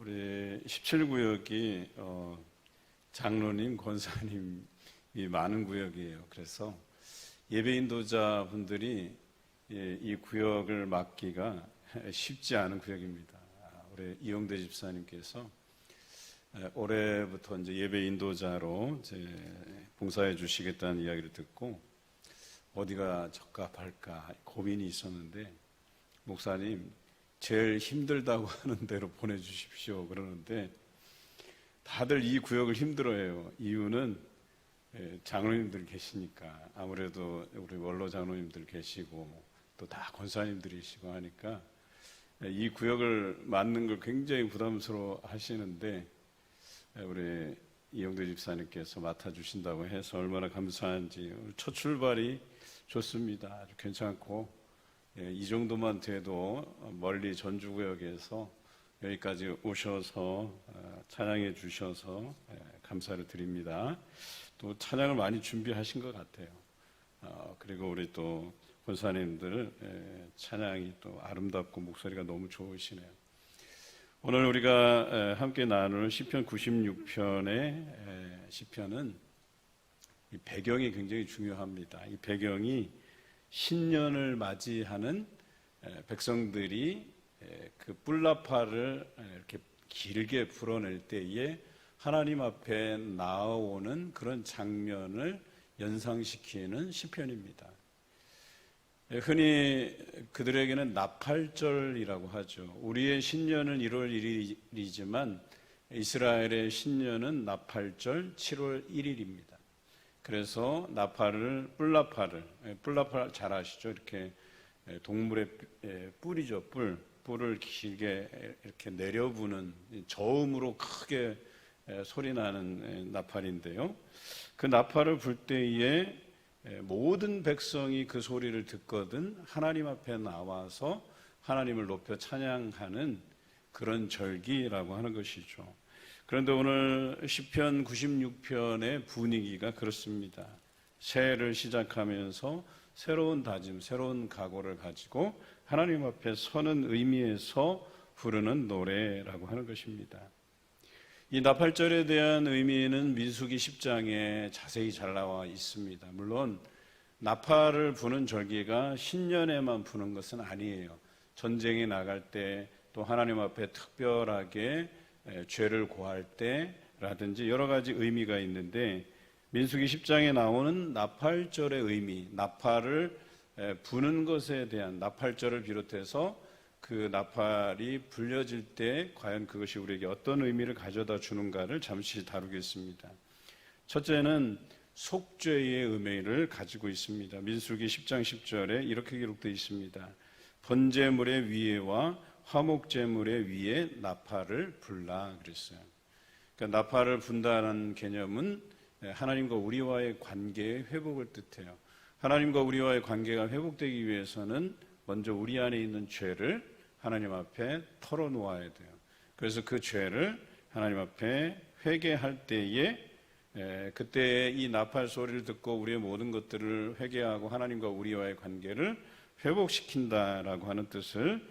우리 17구역이 어, 장로님, 권사님이 많은 구역이에요. 그래서 예배 인도자분들이 예, 이 구역을 맡기가 쉽지 않은 구역입니다. 우리 이용대 집사님께서 에, 올해부터 이제 예배 인도자로 이제 봉사해 주시겠다는 이야기를 듣고 어디가 적합할까 고민이 있었는데 목사님 제일 힘들다고 하는 대로 보내주십시오 그러는데 다들 이 구역을 힘들어해요. 이유는 예, 장로님들 계시니까 아무래도 우리 원로 장로님들 계시고 또 다 권사님들이시고 하니까 예, 이 구역을 맡는 걸 굉장히 부담스러워 하시는데 예, 우리 이영대 집사님께서 맡아주신다고 해서 얼마나 감사한지 첫 출발이 좋습니다. 아주 괜찮고 예, 이 정도만 돼도 멀리 전주구역에서 여기까지 오셔서 어, 찬양해 주셔서 예, 감사를 드립니다. 또 찬양을 많이 준비하신 것 같아요. 어, 그리고 우리 또 권사님들 예, 찬양이 또 아름답고 목소리가 너무 좋으시네요. 오늘 우리가 에, 함께 나눌 시편 96편의 시편은 이 배경이 굉장히 중요합니다. 이 배경이 신년을 맞이하는 에, 백성들이 에, 그 뿔나파를 에, 이렇게 길게 불어낼 때에 하나님 앞에 나오는 그런 장면을 연상시키는 시편입니다. 예, 흔히 그들에게는 나팔절이라고 하죠. 우리의 신년은 1월 1일이지만 이스라엘의 신년은 나팔절 7월 1일입니다. 그래서 나팔을 뿔나팔을 예, 뿔나팔 잘 아시죠? 이렇게 예, 동물의 뿔이죠. 뿔 뿔을 길게 이렇게 내려부는 저음으로 크게 소리 나는 나팔인데요. 그 나팔을 불 때에 모든 백성이 그 소리를 듣거든 하나님 앞에 나와서 하나님을 높여 찬양하는 그런 절기라고 하는 것이죠. 그런데 오늘 시편 96편의 분위기가 그렇습니다. 새해를 시작하면서 새로운 다짐, 새로운 각오를 가지고 하나님 앞에 서는 의미에서 부르는 노래라고 하는 것입니다. 이 나팔절에 대한 의미는 민수기 10장에 자세히 잘 나와 있습니다. 물론 나팔을 부는 절기가 신년에만 부는 것은 아니에요. 전쟁에 나갈 때 또 하나님 앞에 특별하게 죄를 고할 때라든지 여러 가지 의미가 있는데 민수기 10장에 나오는 나팔절의 의미, 나팔을 부는 것에 대한 나팔절을 비롯해서 그 나팔이 불려질 때 과연 그것이 우리에게 어떤 의미를 가져다 주는가를 잠시 다루겠습니다. 첫째는 속죄의 의미를 가지고 있습니다. 민수기 10장 10절에 이렇게 기록되어 있습니다. 번제물의 위에와 화목제물의 위에 나팔을 불라 그랬어요. 그러니까 나팔을 분다는 개념은 하나님과 우리와의 관계의 회복을 뜻해요. 하나님과 우리와의 관계가 회복되기 위해서는 먼저 우리 안에 있는 죄를 하나님 앞에 털어놓아야 돼요. 그래서 그 죄를 하나님 앞에 회개할 때에 그때 이 나팔 소리를 듣고 우리의 모든 것들을 회개하고 하나님과 우리와의 관계를 회복시킨다라고 하는 뜻을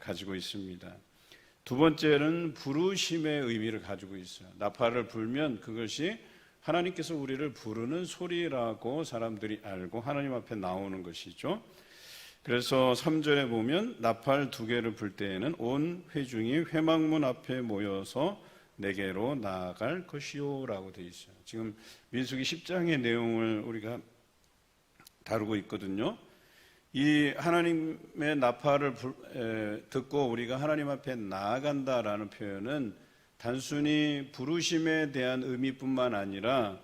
가지고 있습니다. 두 번째는 부르심의 의미를 가지고 있어요. 나팔을 불면 그것이 하나님께서 우리를 부르는 소리라고 사람들이 알고 하나님 앞에 나오는 것이죠. 그래서 3절에 보면 나팔 두 개를 불 때에는 온 회중이 회막문 앞에 모여서 내게로 나아갈 것이요라고 되어 있어요. 지금 민수기 10장의 내용을 우리가 다루고 있거든요. 이 하나님의 나팔을 듣고 우리가 하나님 앞에 나아간다라는 표현은 단순히 부르심에 대한 의미뿐만 아니라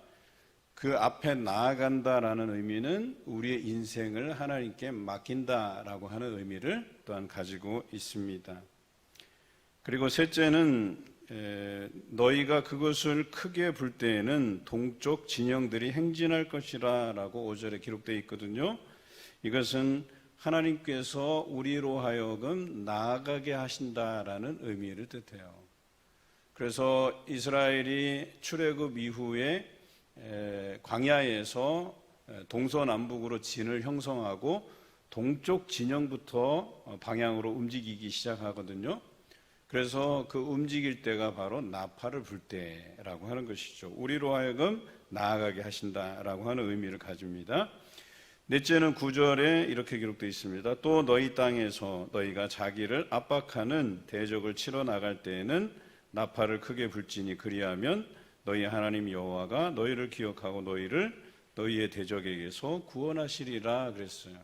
그 앞에 나아간다라는 의미는 우리의 인생을 하나님께 맡긴다라고 하는 의미를 또한 가지고 있습니다. 그리고 셋째는 너희가 그것을 크게 불 때에는 동쪽 진영들이 행진할 것이라라고 5절에 기록되어 있거든요. 이것은 하나님께서 우리로 하여금 나아가게 하신다라는 의미를 뜻해요. 그래서 이스라엘이 출애굽 이후에 광야에서 동서남북으로 진을 형성하고 동쪽 진영부터 방향으로 움직이기 시작하거든요. 그래서 그 움직일 때가 바로 나팔을 불 때라고 하는 것이죠. 우리로 하여금 나아가게 하신다라고 하는 의미를 가집니다. 넷째는 구절에 이렇게 기록되어 있습니다. 또 너희 땅에서 너희가 자기를 압박하는 대적을 치러 나갈 때에는 나팔을 크게 불지니 그리하면 너희 하나님 여호와가 너희를 기억하고 너희를 너희의 대적에게서 구원하시리라 그랬어요.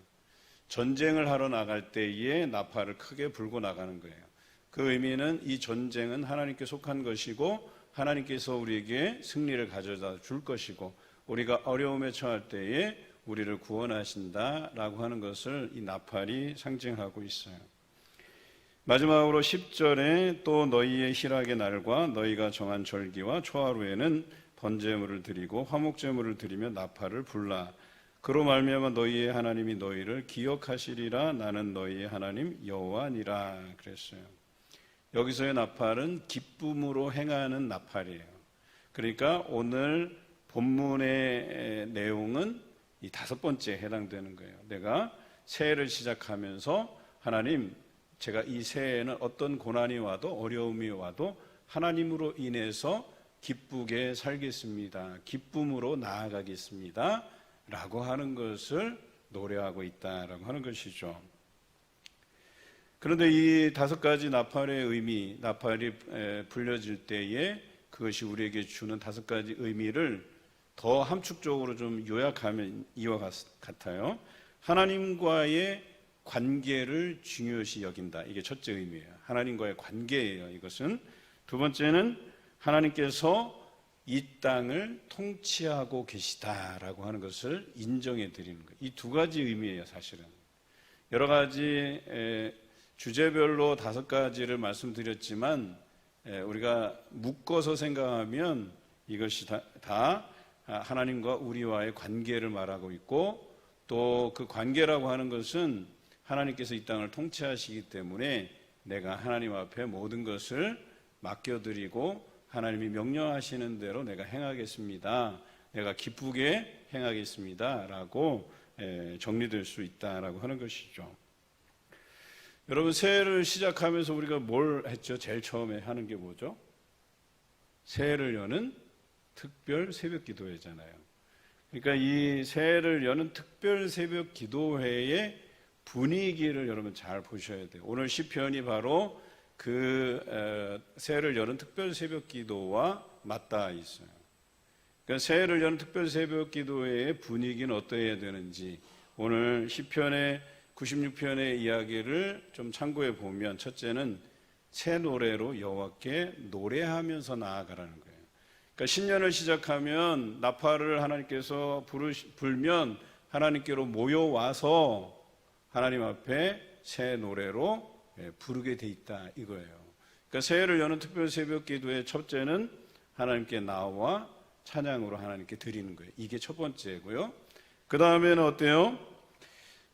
전쟁을 하러 나갈 때에 나팔을 크게 불고 나가는 거예요. 그 의미는 이 전쟁은 하나님께 속한 것이고 하나님께서 우리에게 승리를 가져다 줄 것이고 우리가 어려움에 처할 때에 우리를 구원하신다라고 하는 것을 이 나팔이 상징하고 있어요. 마지막으로 10절에 또 너희의 희락의 날과 너희가 정한 절기와 초하루에는 번제물을 드리고 화목제물을 드리며 나팔을 불라 그로 말미암아 너희의 하나님이 너희를 기억하시리라 나는 너희의 하나님 여호와니라 그랬어요. 여기서의 나팔은 기쁨으로 행하는 나팔이에요. 그러니까 오늘 본문의 내용은 이 다섯 번째에 해당되는 거예요. 내가 새해를 시작하면서 하나님 제가 이 새해에는 어떤 고난이 와도 어려움이 와도 하나님으로 인해서 기쁘게 살겠습니다. 기쁨으로 나아가겠습니다. 라고 하는 것을 노래하고 있다라고 하는 것이죠. 그런데 이 다섯 가지 나팔의 의미, 나팔이 불려질 때에 그것이 우리에게 주는 다섯 가지 의미를 더 함축적으로 좀 요약하면 이와 같아요. 하나님과의 관계를 중요시 여긴다. 이게 첫째 의미예요. 하나님과의 관계예요. 이것은 두 번째는 하나님께서 이 땅을 통치하고 계시다라고 하는 것을 인정해 드리는 거예요. 이 두 가지 의미예요, 사실은. 여러 가지 주제별로 다섯 가지를 말씀드렸지만 우리가 묶어서 생각하면 이것이 다, 다 하나님과 우리와의 관계를 말하고 있고 또 그 관계라고 하는 것은 하나님께서 이 땅을 통치하시기 때문에 내가 하나님 앞에 모든 것을 맡겨드리고 하나님이 명령하시는 대로 내가 행하겠습니다. 내가 기쁘게 행하겠습니다. 라고 정리될 수 있다라고 하는 것이죠. 여러분, 새해를 시작하면서 우리가 뭘 했죠? 제일 처음에 하는 게 뭐죠? 새해를 여는 특별 새벽 기도회잖아요. 그러니까 이 새해를 여는 특별 새벽 기도회의 분위기를 여러분 잘 보셔야 돼요. 오늘 시편이 바로 그 새해를 여는 특별 새벽 기도와 맞닿아 있어요. 그러니까 새해를 여는 특별 새벽 기도회의 분위기는 어떠해야 되는지 오늘 시편의 96편의 이야기를 좀 참고해 보면 첫째는 새 노래로 여호와께 노래하면서 나아가라는 거예요. 그러니까 신년을 시작하면 나팔을 하나님께서 부르시, 불면 하나님께로 모여와서 하나님 앞에 새 노래로 예, 부르게 돼 있다 이거예요. 그러니까 새해를 여는 특별 새벽 기도의 첫째는 하나님께 나와 찬양으로 하나님께 드리는 거예요. 이게 첫 번째고요. 그 다음에는 어때요?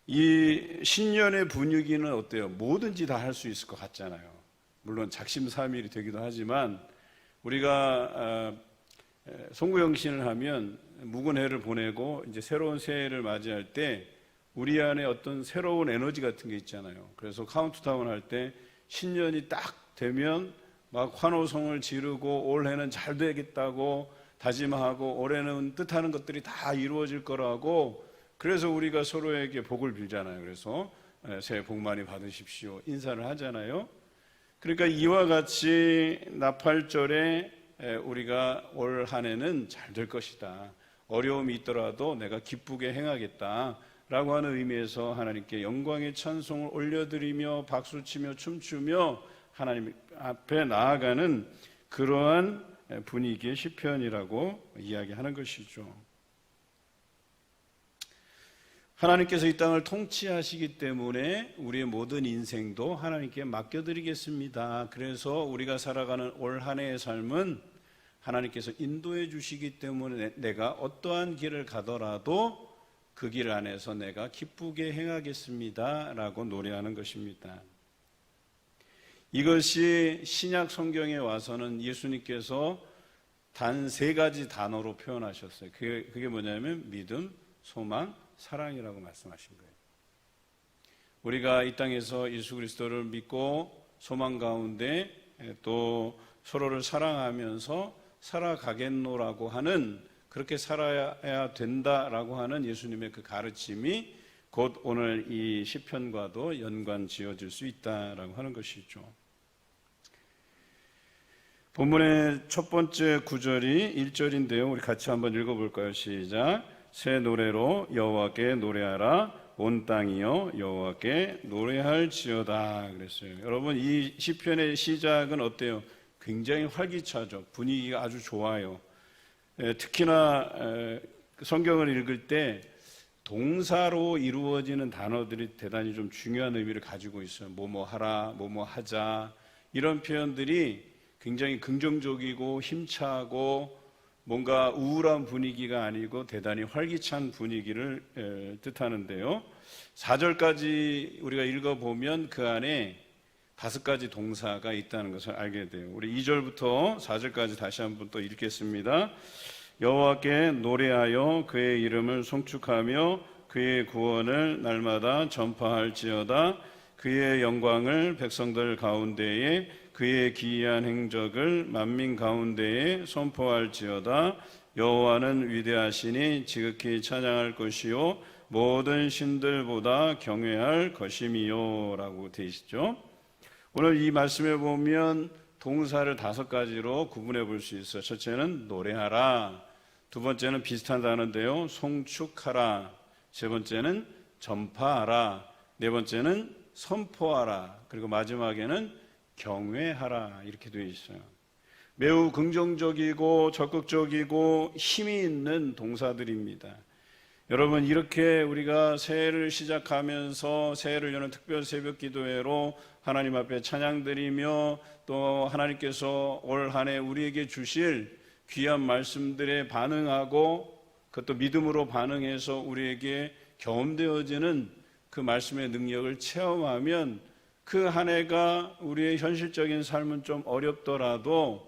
이 신년의 분위기는 어때요? 뭐든지 다 할 수 있을 것 같잖아요. 물론 작심삼일이 되기도 하지만 우리가 아, 송구영신을 하면 묵은 해를 보내고 이제 새로운 새해를 맞이할 때 우리 안에 어떤 새로운 에너지 같은 게 있잖아요. 그래서 카운트다운 할 때 신년이 딱 되면 막 환호성을 지르고 올해는 잘 되겠다고 다짐하고 올해는 뜻하는 것들이 다 이루어질 거라고 그래서 우리가 서로에게 복을 빌잖아요. 그래서 새해 복 많이 받으십시오. 인사를 하잖아요. 그러니까 이와 같이 나팔절에 우리가 올 한 해는 잘 될 것이다. 어려움이 있더라도 내가 기쁘게 행하겠다. 라고 하는 의미에서 하나님께 영광의 찬송을 올려드리며 박수치며 춤추며 하나님 앞에 나아가는 그러한 분위기의 시편이라고 이야기하는 것이죠. 하나님께서 이 땅을 통치하시기 때문에 우리의 모든 인생도 하나님께 맡겨드리겠습니다. 그래서 우리가 살아가는 올 한 해의 삶은 하나님께서 인도해 주시기 때문에 내가 어떠한 길을 가더라도 그 길 안에서 내가 기쁘게 행하겠습니다. 라고 노래하는 것입니다. 이것이 신약 성경에 와서는 예수님께서 단 세 가지 단어로 표현하셨어요. 그게, 그게 뭐냐면 믿음, 소망, 사랑이라고 말씀하신 거예요. 우리가 이 땅에서 예수 그리스도를 믿고 소망 가운데 예, 또 서로를 사랑하면서 살아가겠노라고 하는 그렇게 살아야 된다라고 하는 예수님의 그 가르침이 곧 오늘 이 시편과도 연관 지어질 수 있다라고 하는 것이죠. 본문의 첫 번째 구절이 1절인데요. 우리 같이 한번 읽어 볼까요? 시작. 새 노래로 여호와께 노래하라. 온 땅이여 여호와께 노래할지어다 그랬어요. 여러분 이 시편의 시작은 어때요? 굉장히 활기차죠. 분위기가 아주 좋아요. 에, 특히나 에, 성경을 읽을 때 동사로 이루어지는 단어들이 대단히 좀 중요한 의미를 가지고 있어요. 뭐뭐 하라, 뭐뭐 하자 이런 표현들이 굉장히 긍정적이고 힘차고 뭔가 우울한 분위기가 아니고 대단히 활기찬 분위기를 에, 뜻하는데요. 4절까지 우리가 읽어보면 그 안에 다섯 가지 동사가 있다는 것을 알게 돼요. 우리 2절부터 4절까지 다시 한번 또 읽겠습니다. 여호와께 노래하여 그의 이름을 송축하며 그의 구원을 날마다 전파할지어다 그의 영광을 백성들 가운데에 그의 기이한 행적을 만민 가운데에 선포할지어다 여호와는 위대하시니 지극히 찬양할 것이요 모든 신들보다 경외할 것임이요라고 되어 있죠. 오늘 이 말씀에 보면 동사를 다섯 가지로 구분해 볼 수 있어요. 첫째는 노래하라. 두 번째는 비슷한 단어인데요. 송축하라. 세 번째는 전파하라. 네 번째는 선포하라. 그리고 마지막에는 경외하라. 이렇게 되어 있어요. 매우 긍정적이고 적극적이고 힘이 있는 동사들입니다. 여러분 이렇게 우리가 새해를 시작하면서 새해를 여는 특별 새벽 기도회로 하나님 앞에 찬양드리며 또 하나님께서 올 한 해 우리에게 주실 귀한 말씀들에 반응하고 그것도 믿음으로 반응해서 우리에게 경험되어지는 그 말씀의 능력을 체험하면 그 한 해가 우리의 현실적인 삶은 좀 어렵더라도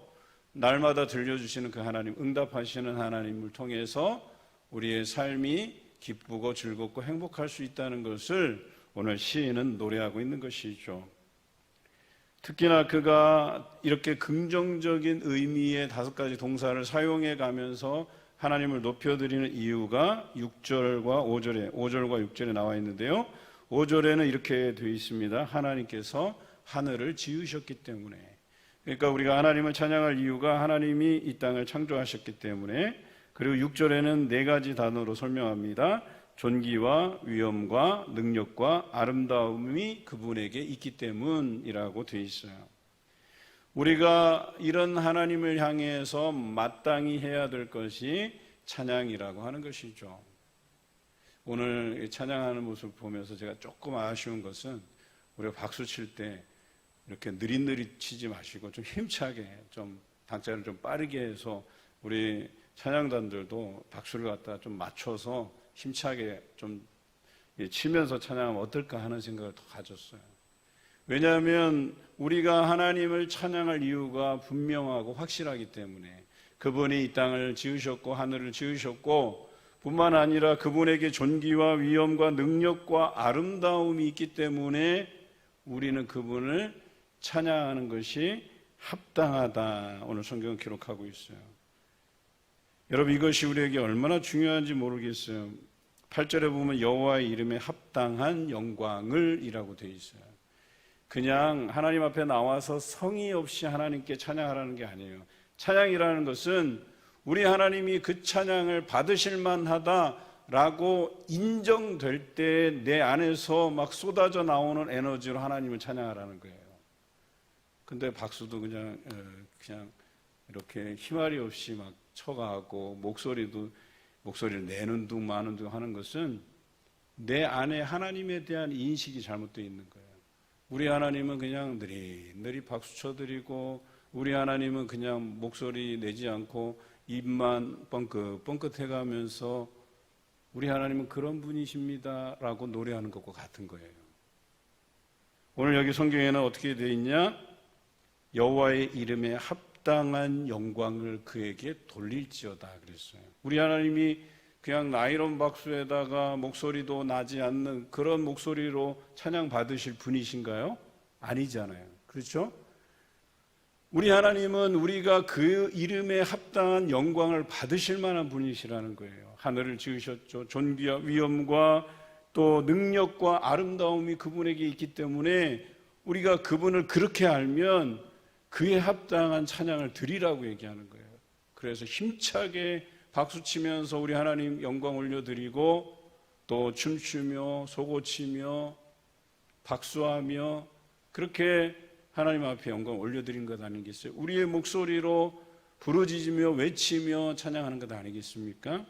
날마다 들려주시는 그 하나님, 응답하시는 하나님을 통해서 우리의 삶이 기쁘고 즐겁고 행복할 수 있다는 것을 오늘 시인은 노래하고 있는 것이죠. 특히나 그가 이렇게 긍정적인 의미의 다섯 가지 동사를 사용해 가면서 하나님을 높여드리는 이유가 6절과 5절에, 5절과 6절에 나와 있는데요. 5절에는 이렇게 되어 있습니다. 하나님께서 하늘을 지으셨기 때문에. 그러니까 우리가 하나님을 찬양할 이유가 하나님이 이 땅을 창조하셨기 때문에 그리고 6절에는 네 가지 단어로 설명합니다. 존귀와 위엄과 능력과 아름다움이 그분에게 있기 때문이라고 되어 있어요. 우리가 이런 하나님을 향해서 마땅히 해야 될 것이 찬양이라고 하는 것이죠. 오늘 찬양하는 모습 보면서 제가 조금 아쉬운 것은 우리가 박수 칠 때 이렇게 느릿느릿 치지 마시고 좀 힘차게 좀 박자를 좀 빠르게 해서 우리 찬양단들도 박수를 갖다 좀 맞춰서 힘차게 좀 치면서 찬양하면 어떨까 하는 생각을 더 가졌어요. 왜냐하면 우리가 하나님을 찬양할 이유가 분명하고 확실하기 때문에 그분이 이 땅을 지으셨고 하늘을 지으셨고 뿐만 아니라 그분에게 존귀와 위엄과 능력과 아름다움이 있기 때문에 우리는 그분을 찬양하는 것이 합당하다. 오늘 성경은 기록하고 있어요. 여러분 이것이 우리에게 얼마나 중요한지 모르겠어요. 8절에 보면 여호와의 이름에 합당한 영광을이라고 되어 있어요. 그냥 하나님 앞에 나와서 성의 없이 하나님께 찬양하라는 게 아니에요. 찬양이라는 것은 우리 하나님이 그 찬양을 받으실 만하다라고 인정될 때 내 안에서 막 쏟아져 나오는 에너지로 하나님을 찬양하라는 거예요. 근데 박수도 그냥 어, 그냥 이렇게 희말이 없이 막 쳐가고 목소리도 목소리를 내는 둥 마는 둥 하는 것은 내 안에 하나님에 대한 인식이 잘못되어 있는 거예요. 우리 하나님은 그냥 느릿느리 박수 쳐드리고 우리 하나님은 그냥 목소리 내지 않고 입만 뻥긋 뻥긋해 가면서 우리 하나님은 그런 분이십니다라고 노래하는 것과 같은 거예요. 오늘 여기 성경에는 어떻게 되어 있냐? 여호와의 이름에 합 당한 영광을 그에게 돌릴지어다 그랬어요. 우리 하나님이 그냥 나이론 박수에다가 목소리도 나지 않는 그런 목소리로 찬양 받으실 분이신가요? 아니잖아요. 그렇죠? 우리 하나님은 우리가 그 이름에 합당한 영광을 받으실 만한 분이시라는 거예요. 하늘을 지으셨죠. 존귀와 위엄과 또 능력과 아름다움이 그분에게 있기 때문에 우리가 그분을 그렇게 알면 그에 합당한 찬양을 드리라고 얘기하는 거예요. 그래서 힘차게 박수 치면서 우리 하나님 영광 올려드리고 또 춤추며 소고치며 박수하며 그렇게 하나님 앞에 영광 올려드린 것 아니겠어요? 우리의 목소리로 부르짖으며 외치며 찬양하는 것 아니겠습니까?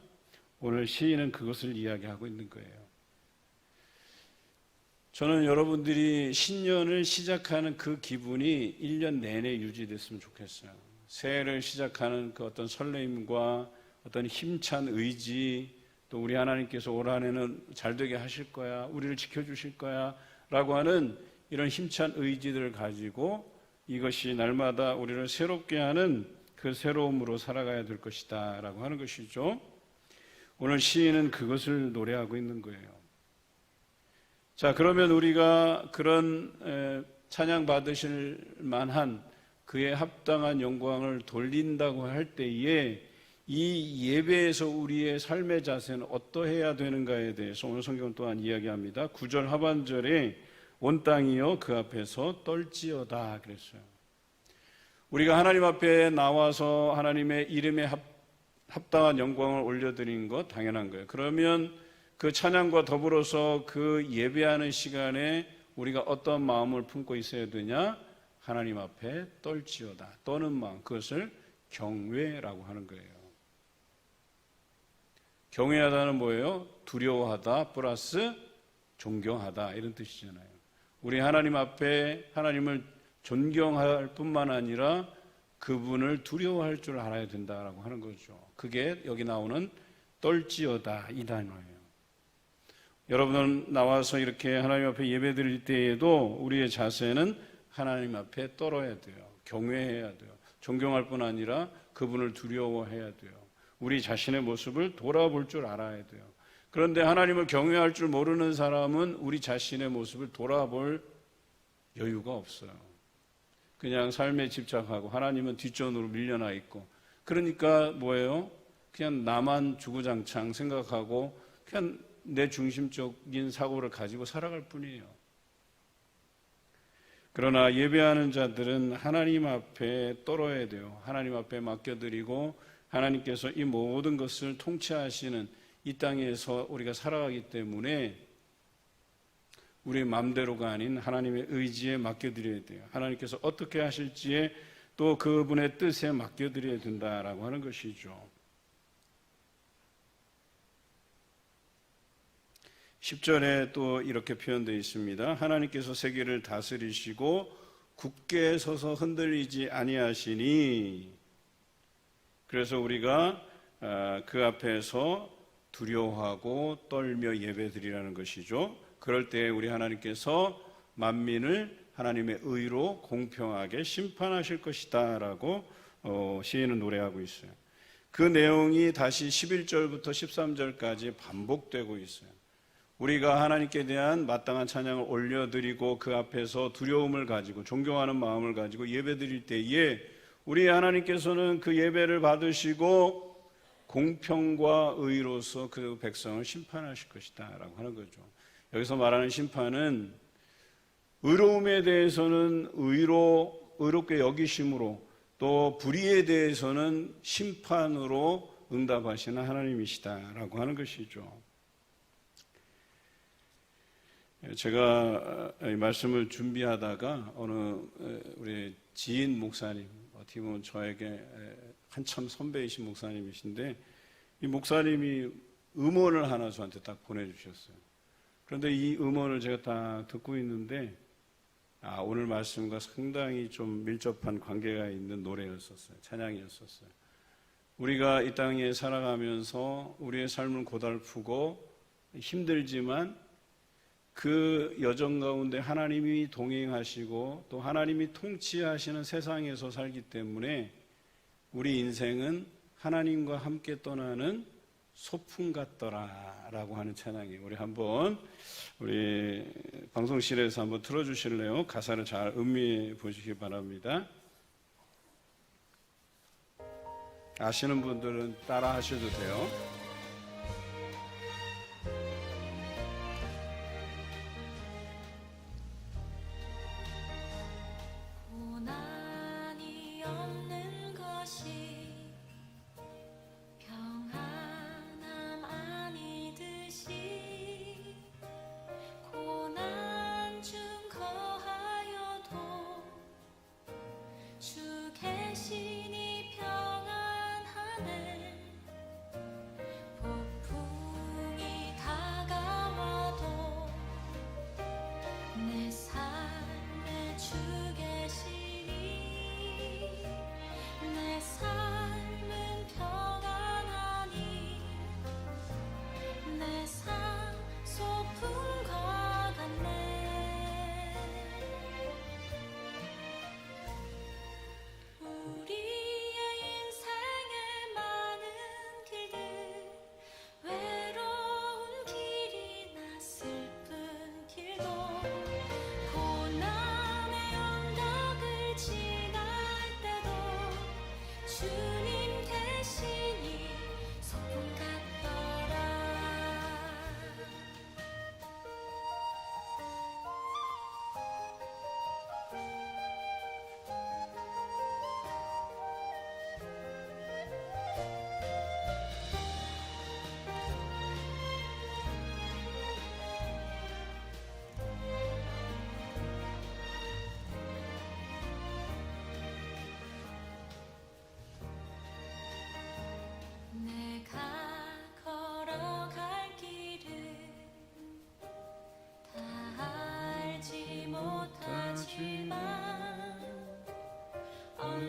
오늘 시인은 그것을 이야기하고 있는 거예요. 저는 여러분들이 신년을 시작하는 그 기분이 1년 내내 유지됐으면 좋겠어요. 새해를 시작하는 그 어떤 설레임과 어떤 힘찬 의지, 또 우리 하나님께서 올 한 해는 잘 되게 하실 거야, 우리를 지켜주실 거야, 라고 하는 이런 힘찬 의지들을 가지고 이것이 날마다 우리를 새롭게 하는 그 새로움으로 살아가야 될 것이다, 라고 하는 것이죠. 오늘 시인은 그것을 노래하고 있는 거예요. 자, 그러면 우리가 그런 찬양 받으실 만한 그에 합당한 영광을 돌린다고 할 때에 이 예배에서 우리의 삶의 자세는 어떠해야 되는가에 대해서 오늘 성경 또한 이야기합니다. 9절 하반절에 온 땅이여 그 앞에서 떨지어다 그랬어요. 우리가 하나님 앞에 나와서 하나님의 이름에 합, 합당한 영광을 올려드린 것 당연한 거예요. 그러면 그 찬양과 더불어서 그 예배하는 시간에 우리가 어떤 마음을 품고 있어야 되냐? 하나님 앞에 떨지어다. 떠는 마음. 그것을 경외라고 하는 거예요. 경외하다는 뭐예요? 두려워하다 플러스 존경하다. 이런 뜻이잖아요. 우리 하나님 앞에 하나님을 존경할 뿐만 아니라 그분을 두려워할 줄 알아야 된다라고 하는 거죠. 그게 여기 나오는 떨지어다 이 단어예요. 여러분은 나와서 이렇게 하나님 앞에 예배 드릴 때에도 우리의 자세는 하나님 앞에 떨어야 돼요. 경외해야 돼요. 존경할 뿐 아니라 그분을 두려워해야 돼요. 우리 자신의 모습을 돌아볼 줄 알아야 돼요. 그런데 하나님을 경외할 줄 모르는 사람은 우리 자신의 모습을 돌아볼 여유가 없어요. 그냥 삶에 집착하고 하나님은 뒷전으로 밀려나 있고 그러니까 뭐예요? 그냥 나만 주구장창 생각하고 그냥 내 중심적인 사고를 가지고 살아갈 뿐이에요. 그러나 예배하는 자들은 하나님 앞에 떨어야 돼요. 하나님 앞에 맡겨드리고 하나님께서 이 모든 것을 통치하시는 이 땅에서 우리가 살아가기 때문에 우리의 마음대로가 아닌 하나님의 의지에 맡겨드려야 돼요. 하나님께서 어떻게 하실지에 또 그분의 뜻에 맡겨드려야 된다라고 하는 것이죠. 10절에 또 이렇게 표현되어 있습니다. 하나님께서 세계를 다스리시고 굳게 서서 흔들리지 아니하시니 그래서 우리가 아, 그 앞에서 두려워하고 떨며 예배드리라는 것이죠. 그럴 때 우리 하나님께서 만민을 하나님의 의로 공평하게 심판하실 것이다 라고 어, 시인은 노래하고 있어요. 그 내용이 다시 11절부터 13절까지 반복되고 있어요. 우리가 하나님께 대한 마땅한 찬양을 올려드리고 그 앞에서 두려움을 가지고 존경하는 마음을 가지고 예배드릴 때에 우리 하나님께서는 그 예배를 받으시고 공평과 의로서 그 백성을 심판하실 것이다 라고 하는 거죠. 여기서 말하는 심판은 의로움에 대해서는 의로, 의롭게 여기심으로 또 불의에 대해서는 심판으로 응답하시는 하나님이시다라고 하는 것이죠. 제가 이 말씀을 준비하다가 어느 우리 지인 목사님, 어떻게 보면 저에게 한참 선배이신 목사님이신데 이 목사님이 음원을 하나 저한테 딱 보내주셨어요. 그런데 이 음원을 제가 딱 듣고 있는데 아, 오늘 말씀과 상당히 좀 밀접한 관계가 있는 노래였었어요. 찬양이었었어요. 우리가 이 땅에 살아가면서 우리의 삶을 고달프고 힘들지만 그 여정 가운데 하나님이 동행하시고 또 하나님이 통치하시는 세상에서 살기 때문에 우리 인생은 하나님과 함께 떠나는 소풍 같더라라고 하는 찬양이에요. 우리 한번 우리 방송실에서 한번 틀어 주실래요? 가사를 잘 음미해 보시기 바랍니다. 아시는 분들은 따라 하셔도 돼요.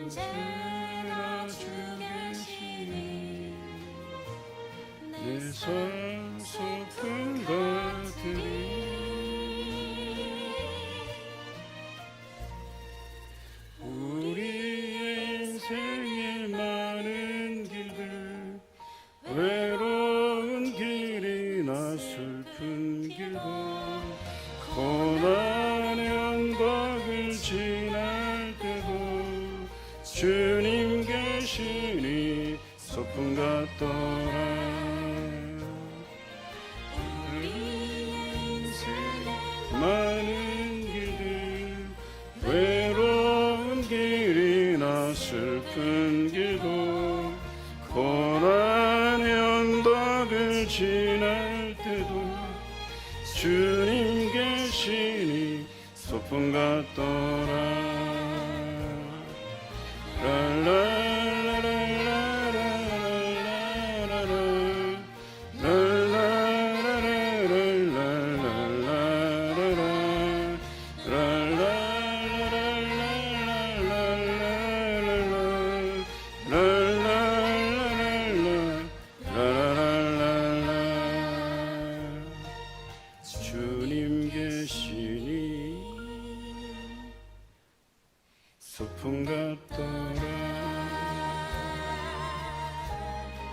언제나 주 계시니 내내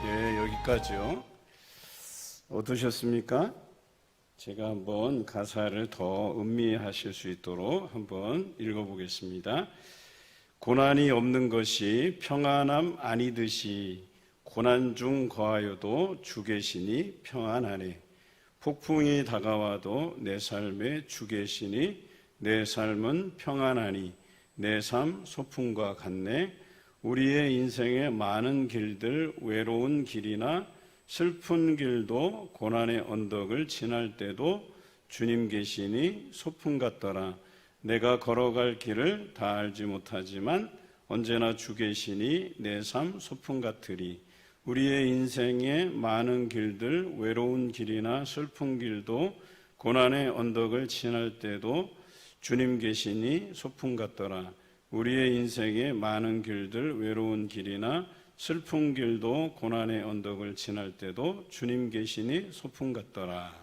예 여기까지요 어떠셨습니까? 제가 한번 가사를 더 음미하실 수 있도록 한번 읽어보겠습니다. 고난이 없는 것이 평안함 아니듯이 고난 중 거하여도 주 계시니 평안하네. 폭풍이 다가와도 내 삶에 주 계시니 내 삶은 평안하니 내 삶 소풍과 같네. 우리의 인생의 많은 길들 외로운 길이나 슬픈 길도 고난의 언덕을 지날 때도 주님 계시니 소풍 같더라. 내가 걸어갈 길을 다 알지 못하지만 언제나 주 계시니 내 삶 소풍 같으리. 우리의 인생의 많은 길들 외로운 길이나 슬픈 길도 고난의 언덕을 지날 때도 주님 계시니 소풍 같더라. 우리의 인생의 많은 길들 외로운 길이나 슬픈 길도 고난의 언덕을 지날 때도 주님 계시니 소풍 같더라.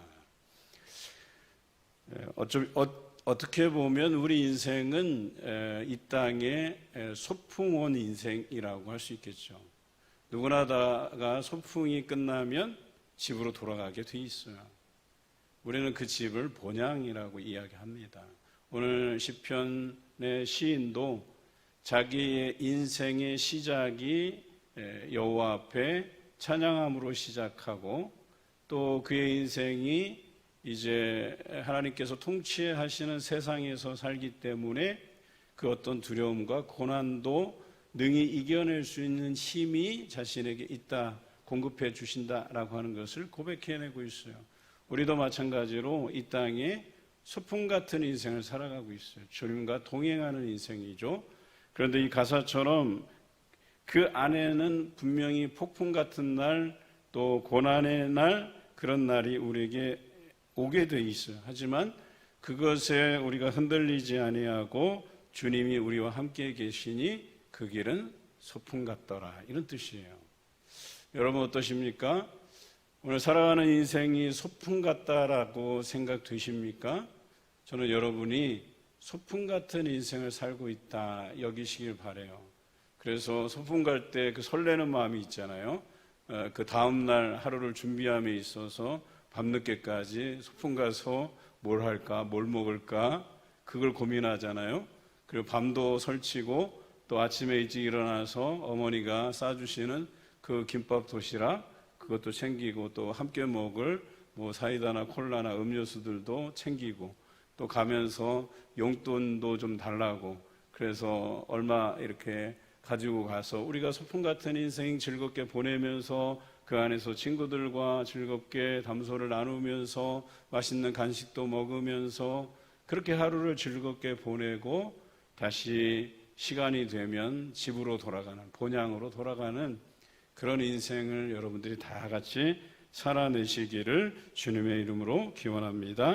에, 어쩌, 어, 어떻게 보면 우리 인생은 에, 이 땅의 에, 소풍 온 인생이라고 할 수 있겠죠. 누구나 다가 소풍이 끝나면 집으로 돌아가게 돼 있어요. 우리는 그 집을 본향이라고 이야기합니다. 오늘 시편의 시인도 자기의 인생의 시작이 에, 여호와 앞에 찬양함으로 시작하고 또 그의 인생이 이제 하나님께서 통치하시는 세상에서 살기 때문에 그 어떤 두려움과 고난도 능히 이겨낼 수 있는 힘이 자신에게 있다, 공급해 주신다라고 하는 것을 고백해내고 있어요. 우리도 마찬가지로 이 땅에 소풍 같은 인생을 살아가고 있어요. 주님과 동행하는 인생이죠. 그런데 이 가사처럼 그 안에는 분명히 폭풍 같은 날, 또 고난의 날, 그런 날이 우리에게 오게 돼 있어요. 하지만 그것에 우리가 흔들리지 아니하고 주님이 우리와 함께 계시니 그 길은 소풍 같더라. 이런 뜻이에요. 여러분 어떠십니까? 오늘 살아가는 인생이 소풍 같다라고 생각되십니까? 저는 여러분이 소풍 같은 인생을 살고 있다 여기시길 바래요. 그래서 소풍 갈 때 그 설레는 마음이 있잖아요. 어, 그 다음 날 하루를 준비함에 있어서 밤늦게까지 소풍 가서 뭘 할까, 뭘 먹을까 그걸 고민하잖아요. 그리고 밤도 설치고 또 아침에 일찍 일어나서 어머니가 싸주시는 그 김밥 도시락 그것도 챙기고 또 함께 먹을 뭐 사이다나 콜라나 음료수들도 챙기고 또 가면서 용돈도 좀 달라고 그래서 얼마 이렇게 가지고 가서 우리가 소풍 같은 인생 즐겁게 보내면서 그 안에서 친구들과 즐겁게 담소를 나누면서 맛있는 간식도 먹으면서 그렇게 하루를 즐겁게 보내고 다시 시간이 되면 집으로 돌아가는 본향으로 돌아가는 그런 인생을 여러분들이 다 같이 살아내시기를 주님의 이름으로 기원합니다.